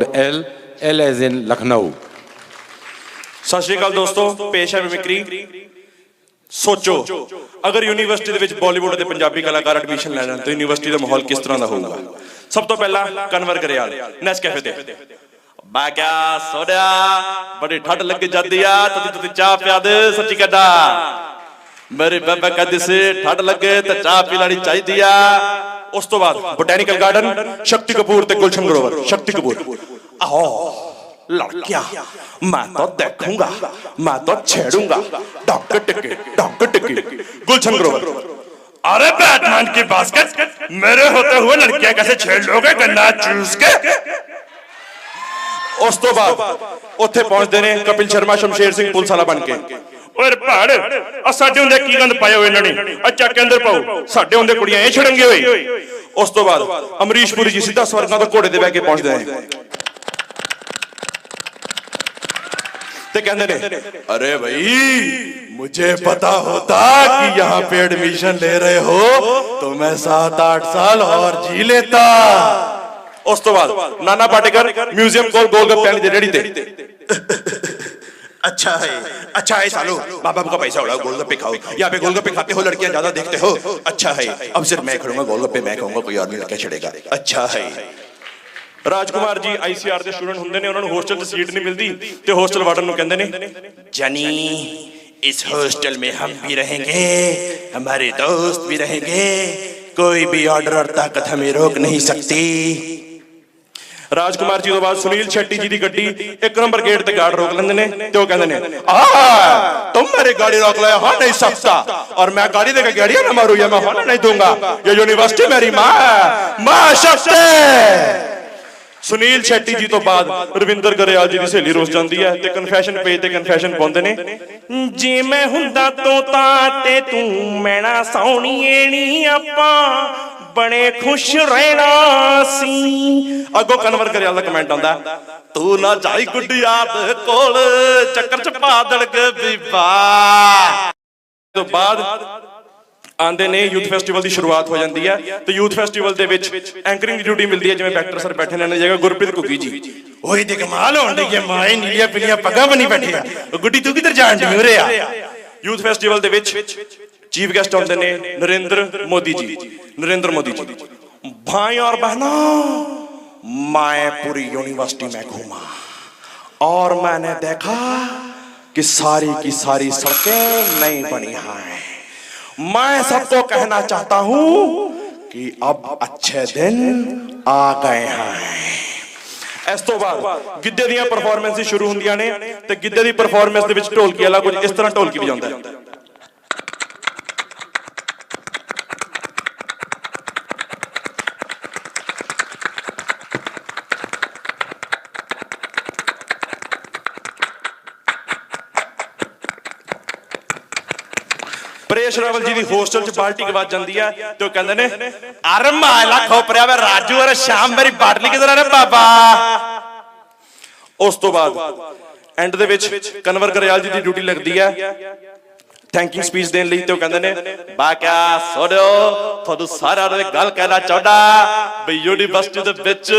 L, L as in Lucknow. ਸਤਿ ਸ਼੍ਰੀ ਅਕਾਲ ਦੋਸਤੋ ਪੇਸ਼ ਹੈ ਮਿਮਿਕਰੀ। ਸੋਚੋ ਅਗਰ ਯੂਨੀਵਰਸਿਟੀ ਦੇ ਵਿੱਚ ਬਾਲੀਵੁੱਡ ਦੇ ਪੰਜਾਬੀ ਕਲਾਕਾਰ ਐਡਮਿਸ਼ਨ ਲੈਣ ਤਾਂ ਯੂਨੀਵਰਸਿਟੀ ਦਾ ਮਾਹੌਲ ਕਿਸ ਤਰ੍ਹਾਂ ਦਾ ਹੋਊਗਾ? ਸਭ ਤੋਂ ਪਹਿਲਾਂ ਕਨਵਰ ਗਰੇਵਾਲ ਨੈਸ ਕੈਫੇ ਤੇ। ਮੈਂ ਕਿਆ ਸੋੜਿਆ ਬੜੀ ਠੱਡ ਲੱਗ ਜਾਂਦੀ ਆ ਤਦੀ ਤਦੀ ਚਾਹ ਪਿਆ ਦੇ ਸੱਚੀ ਕੱਢਾ ਮੇਰੇ ਬਾਬਾ ਕਦੇ ਸੇ ਠੱਡ ਲੱਗੇ ਤਾਂ ਚਾਹ ਪੀ ਲੈਣੀ ਚਾਹੀਦੀ ਆ। ਉਸ ਤੋਂ ਬਾਅਦ ਬੋਟੈਨੀਕਲ ਗਾਰਡਨ ਸ਼ਕਤੀ ਕਪੂਰ ਤੇ ਗੁਲਸ਼ਨ ਗਰੋਵਰ ਸ਼ਕਤੀ ਕਪੂਰ ਆਓ लड़कियां मैं तो देखूंगा मैं तो छेड़ूंगा डॉक टिके डॉक टिके गुलशन ग्रोवर अरे बैटमैन की बास्केट मेरे होते हुए लड़कियां कैसे छेड़ लोगे गन्ना चूस के ਉਸ ਤੋਂ ਬਾਅਦ ਉੱਥੇ ਪਹੁੰਚਦੇ ਨੇ ਕਪਿਲ ਸ਼ਰਮਾ ਸ਼ਮਸ਼ੇਰ ਸਿੰਘ ਪੁਲਿਸ ਵਾਲਾ ਬਣ ਕੇ ਓਏ ਭਾੜ ਆ ਸਾਡੇ ਹੁੰਦੇ ਕੀ ਗੰਦ ਪਾਏ ਹੋਏ ਇਹਨਾਂ ਨੇ ਆ ਚੱਕ ਕੇ ਅੰਦਰ ਪਾਓ ਸਾਡੇ ਹੁੰਦੇ ਕੁੜੀਆਂ ਇਹ ਛੜਨਗੇ ਓਏ ਉਸ ਤੋਂ ਬਾਅਦ ਅਮਰੀਸ਼ ਪੁਰੀ ਜੀ ਸਿੱਧਾ ਸਵਰਗਾਂ ਤੋਂ ਘੋੜੇ ਤੇ ਬਹਿ ਕੇ ਪਹੁੰਚਦੇ ਨੇ ਤੇ ਕਹਿੰਦੇ ਨੇ अरे भाई मुझे पता होता कि यहाँ पे एडमिशन ले रहे हो तो मैं सात आठ साल और जी लेता ਉਸ ਤੋਂ ਬਾਅਦ ਨਾਨਾ ਪਾਟੇਕਰ ਮਿਊਜ਼ੀਅਮ ਕੋਲ ਗੋਲਗੱਪਿਆਂ ਦੀ ਰੇੜੀ ਤੇ अच्छा है अच्छा है सालो माँ बाप का पैसा उड़ाओ गोलगप्पे खाओ यहाँ पे गोलगप्पे खाते हो लड़कियां ज्यादा देखते हो अच्छा है अब सिर्फ मैं खड़ूंगा गोलगप्पे मैं खाऊंगा कोई और नहीं लड़का छड़ेगा अच्छा है ਰਾਜਕੁਮਾਰ ਜੀ ਆਈਸੀਆਰ ਦੇ ਸਟੂਡੈਂਟ ਹੁੰਦੇ ਨੇ ਉਹਨਾਂ ਨੂੰ ਹੋਸਟਲ 'ਚ ਸੀਟ ਨਹੀਂ ਮਿਲਦੀ ਤੇ ਹੋਸਟਲ ਵਾਰਡਨ ਨੂੰ ਕਹਿੰਦੇ ਨੇ जानी इस हॉस्टल में हम भी रहेंगे हमारे दोस्त भी रहेंगे कोई भी ऑर्डर और ताकत हमें रोक नहीं सकती ਰਾਜਕੁਮਾਰ ਜੀ ਤੋਂ ਬਾਅਦ ਸੁਨੀਲ ਛੱਟੀ ਜੀ ਦੀ ਗੱਡੀ ਇੱਕ ਨੰਬਰ ਗੇਟ ਤੇ ਗਾਰਡ ਰੋਕ ਲੈਂਦੇ ਨੇ ਤੇ ਉਹ ਕਹਿੰਦੇ ਨੇ ਆ ਤੁਮ ਮੇਰੀ ਗਾੜੀ ਰੋਕ ਲਿਆ ਹਾਂ ਨਹੀਂ ਸਕਦਾ ਔਰ ਮੈਂ ਗਾੜੀ ਦੇ ਕੇ ਗਾੜੀਆਂ ਨਾ ਮਾਰੂ ਜਾਂ ਮੈਂ ਹੋਣਾ ਨਹੀਂ ਦੂੰਗਾ ਇਹ ਯੂਨੀਵਰਸਿਟੀ ਮੇਰੀ ਮਾਂ ਮਾਂ ਸ਼ਕਤੀ ਸੁਨੀਲ ਛੱਟੀ ਜੀ ਤੋਂ ਬਾਅਦ ਰਵਿੰਦਰ ਗਰੇਵਾਲ ਜੀ ਦੀ ਸਹੇਲੀ ਰੋਸ ਜਾਂਦੀ ਹੈ ਤੇ ਕਨਫੈਸ਼ਨ ਪੇਜ ਤੇ ਕਨਫੈਸ਼ਨ ਪਾਉਂਦੇ ਨੇ ਜੇ ਮੈਂ ਹੁੰਦਾ ਤੋਤਾ ਤੇ ਤੂੰ ਮੈਣਾ ਸੌਣੀਏ ਨਹੀਂ ਆਪਾਂ ਬਣੇ ਖੁਸ਼ ਰਹਿਣਾ ਸੀ। ਅੱਗੋਂ ਕਨਵਰ ਗਰੇਵਾਲ ਦਾ ਕਮੈਂਟ ਆਉਂਦਾ, ਤੂੰ ਨਾ ਜਾਈ ਗੁੱਡੀਆ ਦੇ ਕੋਲ, ਚੱਕਰ ਚ ਪਾ ਦੜਕ ਬੀਬਾ। ਤੋਂ ਬਾਅਦ ਆਂਦੇ ਨੇ, ਯੂਥ ਫੈਸਟੀਵਲ ਦੀ ਸ਼ੁਰੂਆਤ ਹੋ ਜਾਂਦੀ ਹੈ ਤੇ ਯੂਥ ਫੈਸਟੀਵਲ ਦੇ ਵਿੱਚ ਐਂਕਰਿੰਗ ਦੀ ਡਿਊਟੀ ਮਿਲਦੀ ਹੈ ਜਿਵੇਂ ਬੈਕਟਰ ਸਰ ਬੈਠੇ ਨੇ ਜਗ੍ਹਾ ਗੁਰਪ੍ਰੀਤ ਘੁੱਗੀ ਜੀ। ਓਏ ਤੇ ਕਮਾਲ ਹੋਣ ਡਈ ਹੈ ਮਾਏ ਨੀਲੀਆਂ ਪੀਲੀਆਂ ਪੱਗਾਂ ਬਣੀ ਬੈਠੇ ਆ। ਗੁੱਡੀ, ਤੂੰ ਕਿੱਧਰ ਜਾਣ ਦੀ ਉਰੇ ਆ? ਯੂਥ ਫੈਸਟੀਵਲ ਦੇ ਵਿੱਚ ਚੀਫ ਗੈਸਟ ਆਉਂਦੇ ਨੇ ਨਰਿੰਦਰ ਮੋਦੀ ਜੀ ਨਰਿੰਦਰ ਮੋਦੀ ਜੀ ਭਾਈ और बहनों मैं पूरी यूनिवर्सिटी में घूमा और मैंने देखा कि सारी की सारी सड़कें नई बनी हैं मैं सबको कहना चाहता हूं कि अब अच्छे दिन आ गए हैं ਇਸ ਤੋਂ ਬਾਅਦ ਗਿੱਧੇ ਦੀਆਂ ਪਰਫਾਰਮੈਂਸਿਸ ਸ਼ੁਰੂ ਹੁੰਦੀਆਂ ਨੇ ਤੇ ਗਿੱਧੇ ਦੀ ਪਰਫਾਰਮੈਂਸ ਦੇ ਵਿੱਚ ਢੋਲਕੀ ਵਾਲਾ ਕੁਝ ਇਸ ਤਰ੍ਹਾਂ ਢੋਲਕੀ ਵਜਾਉਂਦਾ ਹੈ ਪ੍ਰੇਸ਼ ਰਾਵਲ ਜੀ ਦੀ ਹੋਸਟਲ 'ਚ, ਬਾਲਟੀ ਗਵਾਚ ਜਾਂਦੀ ਹੈ ਤੇ ਉਹ ਕਹਿੰਦੇ ਨੇ ਅਰੇ ਮਾਲਾ ਖੋਪਰਿਆ ਵੇ ਰਾਜੂ, ਅਰੇ ਸ਼ਾਮ ਮੇਰੀ ਬਾਟਲੀ ਕਿਧਰ ਨੇ ਬਾਬਾ? ਉਸ ਤੋਂ ਬਾਅਦ ਐਂਡ ਦੇ ਵਿੱਚ ਕਨਵਰ ਗਰੇਵਾਲ ਜੀ ਦੀ ਡਿਊਟੀ ਲੱਗਦੀ ਹੈ ਥੈਂਕਿੰਗ ਸਪੀਚ ਦੇਣ ਲਈ ਤੇ ਉਹ ਕਹਿੰਦੇ ਨੇ ਬਾਕਿਆ ਸੋੜਿਓ ਤੁਹਾਨੂੰ ਸਾਰਿਆਂ ਨੂੰ ਇੱਕ ਗੱਲ ਕਹਿਣਾ ਚਾਹੁੰਦਾ। ਵੀ ਯੂਨੀਵਰਸਿਟੀ ਦੇ ਵਿੱਚ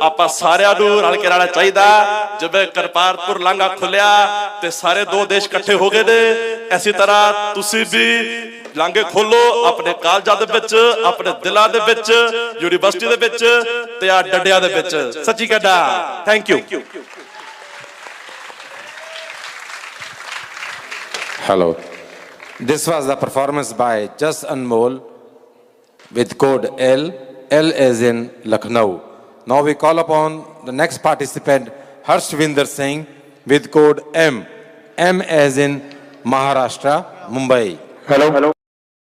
ਆਪਾਂ ਸਾਰਿਆਂ ਨੂੰ ਰਲ ਕੇ ਰਹਿਣਾ ਚਾਹੀਦਾ। ਜਿਵੇਂ ਕਰਤਾਰਪੁਰ ਲਾਂਘਾ ਖੁੱਲਿਆ ਤੇ ਸਾਰੇ ਦੋ ਦੇਸ਼ ਇਕੱਠੇ ਹੋ ਗਏ ਨੇ। ਐਸੀ ਤਰ੍ਹਾਂ ਤੁਸੀਂ ਵੀ ਲਾਂਘੇ ਖੋਲੋ ਆਪਣੇ ਕਾਲਜਾਂ ਦੇ ਵਿੱਚ ਆਪਣੇ ਦਿਲਾਂ ਦੇ ਵਿੱਚ ਯੂਨੀਵਰਸਿਟੀ ਦੇ ਵਿੱਚ ਤੇ ਆ ਡੱਡਿਆਂ ਦੇ ਵਿੱਚ। ਸੱਚੀ ਕਹਿੰਦਾ thank you Hello. This was the performance by Just Anmol with code L, L as in Lucknow. Now we call upon the next participant, Harshvinder Singh with code M, M as in Maharashtra, Mumbai. Hello. Hello.